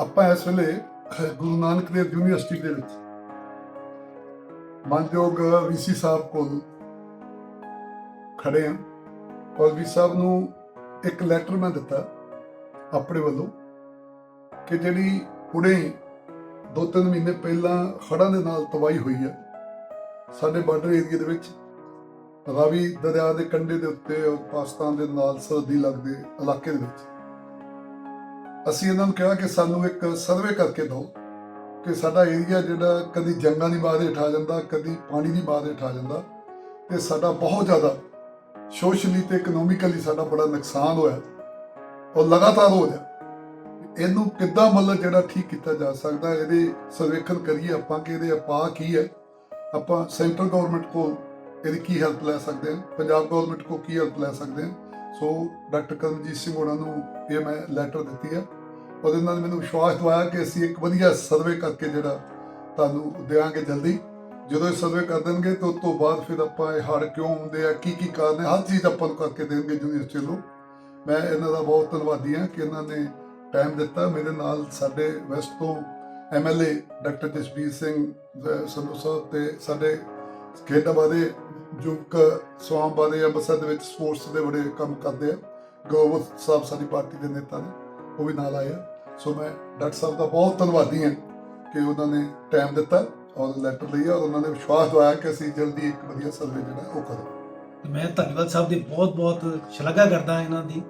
ਆਪਾਂ ਇਸ ਵੇਲੇ ਗੁਰੂ ਨਾਨਕ ਦੇਵ ਯੂਨੀਵਰਸਿਟੀ ਦੇ ਵਿੱਚ ਮਾਨਯੋਗ ਵੀਸੀ ਸਾਹਿਬ ਕੋਲ ਖੜੇ ਹਾਂ ਔਰ ਵੀ ਸਾਹਿਬ ਨੂੰ ਇੱਕ ਲੈਟਰ ਮੈਂ ਦਿੱਤਾ ਆਪਣੇ ਵੱਲੋਂ ਕਿ ਜਿਹੜੀ ਹੁਣੇ ਦੋ ਤਿੰਨ ਮਹੀਨੇ ਪਹਿਲਾਂ ਹੜ੍ਹਾਂ ਦੇ ਨਾਲ ਤਬਾਹੀ ਹੋਈ ਹੈ ਸਾਡੇ ਬਾਰਡਰ ਏਰੀਆ ਦੇ ਵਿੱਚ, ਰਾਵੀ ਦਰਿਆ ਦੇ ਕੰਢੇ ਦੇ ਉੱਤੇ ਔਰ ਪਾਕਿਸਤਾਨ ਦੇ ਨਾਲ ਸਰਹੱਦੀ ਲੱਗਦੇ ਇਲਾਕੇ ਦੇ ਵਿੱਚ। ਅਸੀਂ ਇਹਨਾਂ ਨੂੰ ਕਿਹਾ ਕਿ ਸਾਨੂੰ ਇੱਕ ਸਰਵੇ ਕਰਕੇ ਦਿਓ ਕਿ ਸਾਡਾ ਏਰੀਆ ਜਿਹੜਾ ਕਦੀ ਜੰਗਾਂ ਦੀ ਬਾਦ ਹੇਠ ਆ ਜਾਂਦਾ, ਕਦੀ ਪਾਣੀ ਦੀ ਬਾਦ ਹੇਠ ਆ ਜਾਂਦਾ ਤੇ ਸਾਡਾ ਬਹੁਤ ਜ਼ਿਆਦਾ ਸੋਸ਼ਲੀ ਤੇ ਇਕਨੋਮਿਕਲੀ ਸਾਡਾ ਬੜਾ ਨੁਕਸਾਨ ਹੋਇਆ ਔਰ ਲਗਾਤਾਰ ਹੋ ਰਿਹਾ। ਇਹਨੂੰ ਕਿੱਦਾਂ ਮਤਲਬ ਜਿਹੜਾ ਠੀਕ ਕੀਤਾ ਜਾ ਸਕਦਾ, ਇਹਦੇ ਸਰਵੇਖਣ ਕਰੀਏ ਆਪਾਂ ਕਿ ਇਹਦੇ ਉਪਾਅ ਕੀ ਹੈ। ਆਪਾਂ ਸੈਂਟਰ ਗਵਰਨਮੈਂਟ ਕੋਲ ਇਹਦੀ ਕੀ ਹੈਲਪ ਲੈ ਸਕਦੇ ਹਾਂ, ਪੰਜਾਬ ਗਵਰਨਮੈਂਟ ਕੋਲ ਕੀ ਹੈਲਪ ਲੈ ਸਕਦੇ ਹਾਂ। ਸੋ ਡਾਕਟਰ ਕਰਮਜੀਤ ਸਿੰਘ ਹੋਣਾ ਨੂੰ ਇਹ ਮੈਂ ਲੈਟਰ ਦਿੱਤੀ ਹੈ। ਉਹਦੇ ਨਾਲ ਮੈਨੂੰ ਵਿਸ਼ਵਾਸ ਦਵਾਇਆ ਕਿ ਅਸੀਂ ਇੱਕ ਵਧੀਆ ਸਰਵੇ ਕਰਕੇ ਜਿਹੜਾ ਤੁਹਾਨੂੰ ਦੇਵਾਂਗੇ ਜਲਦੀ। ਜਦੋਂ ਇਹ ਸਰਵੇ ਕਰ ਦੇਣਗੇ ਤਾਂ ਉਸ ਤੋਂ ਬਾਅਦ ਫਿਰ ਆਪਾਂ ਇਹ ਹੜ ਕਿਉਂ ਹੁੰਦੇ ਆ, ਕੀ ਕੀ ਕਾਰਨ ਹੈ ਹਰ ਚੀਜ਼ ਆਪਾਂ ਨੂੰ ਕਰਕੇ ਦੇਣਗੇ ਯੂਨੀਵਰਸਿਟੀ ਨੂੰ ਮੈਂ ਇਹਨਾਂ ਦਾ ਬਹੁਤ ਧੰਨਵਾਦੀ ਹਾਂ ਕਿ ਇਹਨਾਂ ਨੇ ਟਾਈਮ ਦਿੱਤਾ। ਮੇਰੇ ਨਾਲ ਸਾਡੇ ਵੈਸਟ ਤੋਂ M L A doctor Jasbir Singh Sandhu ਸਾਹਿਬ ਤੇ ਸਾਡੇ ਖੇਡਾਂ ਬਾਰੇ ਯੁਵਕ ਸਵਾਮ ਬਾਰੇ ਅੰਮ੍ਰਿਤਸਰ ਦੇ ਵਿੱਚ ਸਪੋਰਟਸ ਦੇ ਬੜੇ ਕੰਮ ਕਰਦੇ ਆ। ਗੋਬਰ ਸਾਹਿਬ ਸਾਡੀ ਪਾਰਟੀ ਦੇ ਨੇਤਾ ਨੇ, ਉਹ ਵੀ ਨਾਲ ਆਏ ਆ। ਸੋ ਮੈਂ ਡਾਕਟਰ ਸਾਹਿਬ ਦਾ ਬਹੁਤ ਧੰਨਵਾਦੀ ਹਾਂ ਕਿ ਉਹਨਾਂ ਨੇ ਟਾਈਮ ਦਿੱਤਾ ਔਰ ਲੈਟਰ ਲਈ ਔਰ ਉਹਨਾਂ ਨੇ ਵਿਸ਼ਵਾਸ ਦਵਾਇਆ ਕਿ ਅਸੀਂ ਜਲਦੀ ਇੱਕ ਵਧੀਆ ਸਰਵੇ ਜਿਹੜਾ ਉਹ ਕਰਾਂਗੇ। ਮੈਂ ਧੰਨਵਾਦ ਸਾਹਿਬ ਦੀ ਬਹੁਤ ਬਹੁਤ ਸ਼ਲਾਘਾ ਕਰਦਾ ਇਹਨਾਂ ਦੀ।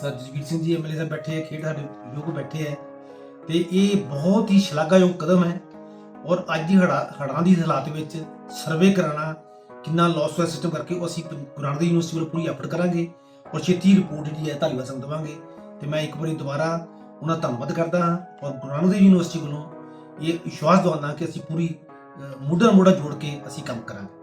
ਸਰ ਜਸਵੀਰ ਸਿੰਘ ਜੀ ਐਮਐਲਏ ਸਾਹਿਬ ਬੈਠੇ ਆ, ਖੇਡ ਸਾਡੇ ਲੋਕ ਬੈਠੇ ਹੈ ਤੇ ਇਹ ਬਹੁਤ ਹੀ ਸ਼ਲਾਘਾਯੋਗ ਕਦਮ ਹੈ ਔਰ ਅੱਜ ਦੀ ਹੜਾ ਹੜਾਂ ਦੀ ਹਾਲਾਤ ਵਿੱਚ ਸਰਵੇ ਕਰਾਉਣਾ ਕਿੰਨਾ ਲਾਸ ਹੋਇਆ ਸਿਸਟਮ ਕਰਕੇ, ਉਹ ਅਸੀਂ ਗੁਰਾਂ ਦੀ ਯੂਨੀਵਰਸਿਟੀ ਵੱਲੋਂ ਪੂਰੀ ਐਫਰਟ ਕਰਾਂਗੇ ਔਰ ਛੇਤੀ ਰਿਪੋਰਟ ਜਿਹੜੀ ਹੈ ਧਾਲੀਵਾਲ ਸਾਹਿਬ ਨੂੰ ਦੇਵਾਂਗੇ। ਤੇ ਮੈਂ ਇੱਕ ਵਾਰੀ ਦੁਬਾਰਾ ਉਹਨਾਂ ਦਾ ਧੰਨਵਾਦ ਕਰਦਾ ਹਾਂ ਔਰ ਗੁਰਾਂ ਦੀ ਯੂਨੀਵਰਸਿਟੀ ਵੱਲੋਂ ਇਹ ਵਿਸ਼ਵਾਸ ਦਵਾਉਂਦਾ ਕਿ ਅਸੀਂ ਪੂਰੀ ਮੁੱਢਾ ਮੋਢਾ ਜੋੜ ਕੇ ਅਸੀਂ ਕੰਮ ਕਰਾਂਗੇ।